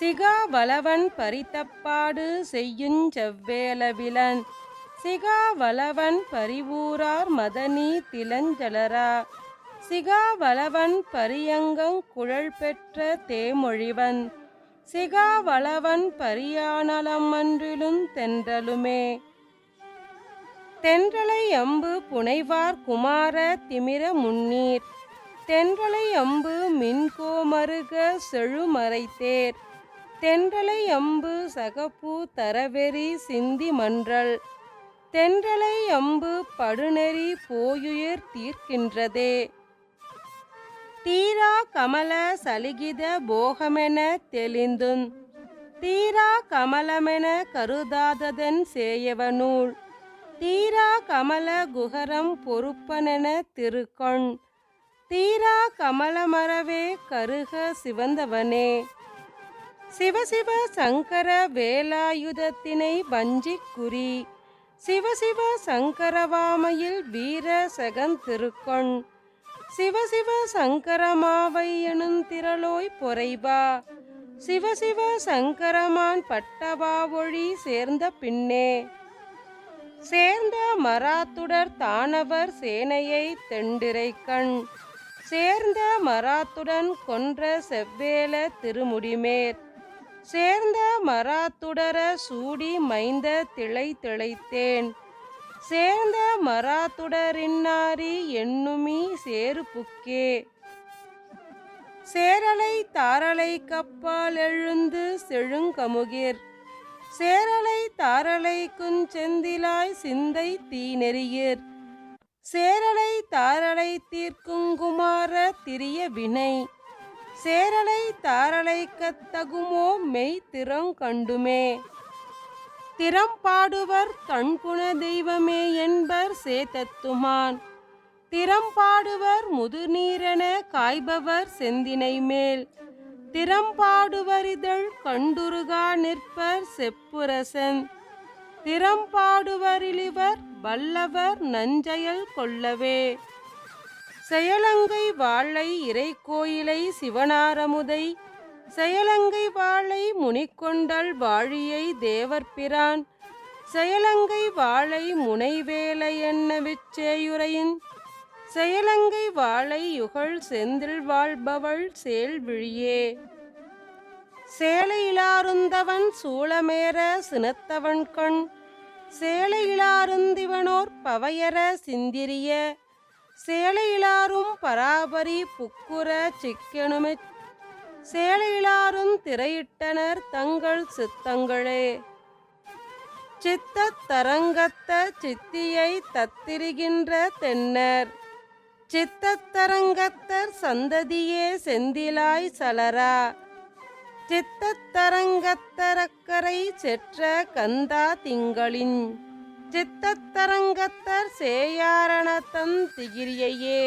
சிகாவளவன் பரித்தப்பாடு செய்யுஞ் செவ்வேலவிலன். சிகாவளவன் பரிவூரார் மதனி திலஞ்சலரா. சிகாவலவன் பரியங்கங் குழல் பெற்ற தேமொழிவன். சிகாவளவன் பரியானலமன்றிலும் தென்றலுமே. தென்றலை அம்பு புனைவார் குமார திமிர முன்னீர். தென்றலை அம்பு மின்கோமருக செழுமறைத்தேர். தென்றலை அம்பு சகப்பு தரவெறி சிந்தி மன்றல். தென்றலை அம்பு படுநெறி போயுயிர் தீர்க்கின்றதே. தீரா கமல சலிகித போகமென தெளிந்தும். தீரா கமலமென கருதாததன் சேயவனூல் தீரா கமல குகரம் பொறுப்பனென திருக்கொண். தீரா கமலமரவே கருக சிவந்தவனே. சிவசிவ சங்கர வேலாயுதத்தினை வஞ்சிக் குறி சிவசிவ சங்கரவாமையில் வீர சகந்திருக்கொண் சிவசிவ சங்கரமாவை எனுந்திரளோய் பொறைவா. சிவசிவ சங்கரமான் பட்டவாவொழி சேர்ந்த பின்னே. சேர்ந்த மராத்துடர் தானவர் சேனையை தெண்டிரைக்கண். சேர்ந்த மராத்துடன் கொன்ற செவ்வேல திருமுடிமேற். சேர்ந்த மராத்துடர சூடி மைந்த திளை திளைத்தேன். சேர்ந்த மராத்துடரின்னாரி எண்ணுமி சேரு புக்கே சேரலை தாரலை கப்பால் எழுந்து செழுங்கமுகிர் சேரலை தாரலை குஞ்செந்திலாய் சிந்தை தீ நெறியிர் சேரலை தாரலை தீர்க்குங்குமார திரிய வினை. சேரலை தாரலைக்கத்தகுமோ மெய் திறங்கண்டுமே திறம்பாடுவர் தன்புன தெய்வமே என்பர் சேத்தத்துமான். திறம்பாடுவர் முதுநீரென காய்பவர் செந்தினை மேல். திறம்பாடுவரிதழ் கண்டுருகா நிற்பர் செப்புரசன். திறம்பாடுவரிலிவர் வல்லவர் நஞ்சையல் கொள்ளவே. செயலங்கை வாழை இறைக்கோயிலை சிவனாரமுதை செயலங்கை வாழை முனிக்கொண்டல் வாழியை தேவர்பிரான் செயலங்கை வாழை முனைவேலை என்ன விச்சேயுரையின் செயலங்கை வாழை யுகழ் செந்தில் வாழ்பவள் சேல்விழியே சேலையிலாருந்தவன் சூளமேற சினத்தவன் கண் சேலையிலாருந்திவனோர் பவையர சிந்திரிய சேலையிலாரும் பராபரி புக்குர சிக்கெனுமே. சேலையிலாரும் திரையிட்டனர் தங்கள் சித்தங்களே. சித்தத்தரங்கத்த சித்தியை தத்திரிகின்ற தென்னர். சித்தத்தரங்கத்தர் சந்ததியே செந்திலாய் சலரா. சித்தத்தரங்கத்தரக்கரை செற்ற கந்தா திங்களின். சித்தத்தரங்கத்தர் சேயாரணத்தன் திகிரியையே.